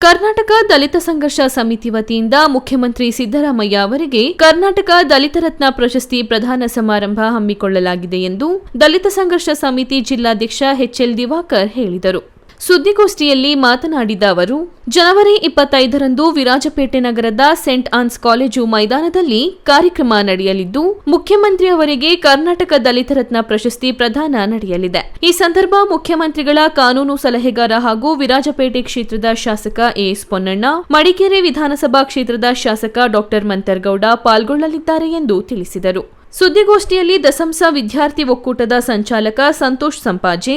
ಕರ್ನಾಟಕ ದಲಿತ ಸಂಘರ್ಷ ಸಮಿತಿ ವತಿಯಿಂದ ಮುಖ್ಯಮಂತ್ರಿ ಸಿದ್ದರಾಮಯ್ಯ ಅವರಿಗೆ ಕರ್ನಾಟಕ ದಲಿತ ರತ್ನ ಪ್ರಶಸ್ತಿ ಪ್ರದಾನ ಸಮಾರಂಭ ಹಮ್ಮಿಕೊಳ್ಳಲಾಗಿದೆ ಎಂದು ದಲಿತ ಸಂಘರ್ಷ ಸಮಿತಿ ಜಿಲ್ಲಾಧ್ಯಕ್ಷ ಎಚ್ಎಲ್ ದಿವಾಕರ್ ಹೇಳಿದರು. ಸುದ್ದಿಗೋಷ್ಠಿಯಲ್ಲಿ ಮಾತನಾಡಿದ ಅವರು, ಜನವರಿ ಇಪ್ಪತ್ತೈದರಂದು ವಿರಾಜಪೇಟೆ ನಗರದ ಸೆಂಟ್ ಆನ್ಸ್ ಕಾಲೇಜು ಮೈದಾನದಲ್ಲಿ ಕಾರ್ಯಕ್ರಮ ನಡೆಯಲಿದ್ದು ಮುಖ್ಯಮಂತ್ರಿಯವರಿಗೆ ಕರ್ನಾಟಕ ದಲಿತ ರತ್ನ ಪ್ರಶಸ್ತಿ ಪ್ರದಾನ ನಡೆಯಲಿದೆ. ಈ ಸಂದರ್ಭ ಮುಖ್ಯಮಂತ್ರಿಗಳ ಕಾನೂನು ಸಲಹೆಗಾರ ಹಾಗೂ ವಿರಾಜಪೇಟೆ ಕ್ಷೇತ್ರದ ಶಾಸಕ ಎಎಸ್ ಪೊನ್ನಣ್ಣ, ಮಡಿಕೇರಿ ವಿಧಾನಸಭಾ ಕ್ಷೇತ್ರದ ಶಾಸಕ ಡಾಕ್ಟರ್ ಮಂತರ್ಗೌಡ ಪಾಲ್ಗೊಳ್ಳಲಿದ್ದಾರೆ ಎಂದು ತಿಳಿಸಿದರು. ಸುದ್ದಿಗೋಷ್ಠಿಯಲ್ಲಿ ದಸಂಸ ವಿದ್ಯಾರ್ಥಿ ಒಕ್ಕೂಟದ ಸಂಚಾಲಕ ಸಂತೋಷ್ ಸಂಪಾಜೆ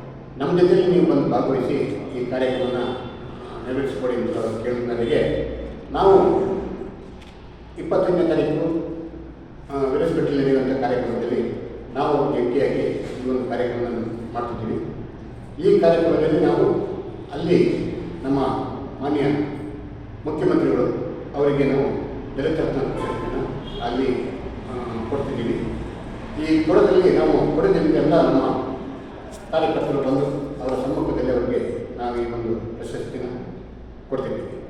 ನಮ್ಮ ಜೊತೆಯಲ್ಲಿ ನೀವು ಬಂದು ಭಾಗವಹಿಸಿ ಈ ಕಾರ್ಯಕ್ರಮನ ನೆರವೇರಿಸಿಕೊಡಿ ಅಂತ ಕೇಳಿದ ನಾವು ಇಪ್ಪತ್ತೊಂದನೇ ತಾರೀಕು ವಿರಸ್ಪೇಟೆಯಲ್ಲಿ ನಡೆಯುವಂಥ ಕಾರ್ಯಕ್ರಮದಲ್ಲಿ ನಾವು ಜಂಟಿಯಾಗಿ ಈ ಒಂದು ಕಾರ್ಯಕ್ರಮವನ್ನು ಮಾಡ್ತಿದ್ದೀವಿ. ಈ ಕಾರ್ಯಕ್ರಮದಲ್ಲಿ ನಾವು ಅಲ್ಲಿ ನಮ್ಮ ಮಾನ್ಯ ಮುಖ್ಯಮಂತ್ರಿಗಳು ಅವರಿಗೆ ನಾವು ದಲಿತ ರತ್ನ ಅಲ್ಲಿ ಕೊಡ್ತಿದ್ದೀವಿ. ಈ ಕೊಡದಲ್ಲಿ ನಾವು ಕೊಡೋದ್ರಿಂದ ನಮ್ಮ ಕಾರ್ಯಕರ್ತರು ಬಂದು ಅವರ ಸಮ್ಮುಖದಲ್ಲಿ ಅವರಿಗೆ ನಾವು ಈ ಒಂದು ಪ್ರಶಸ್ತಿನ ಕೊಡ್ತಿದ್ದೀವಿ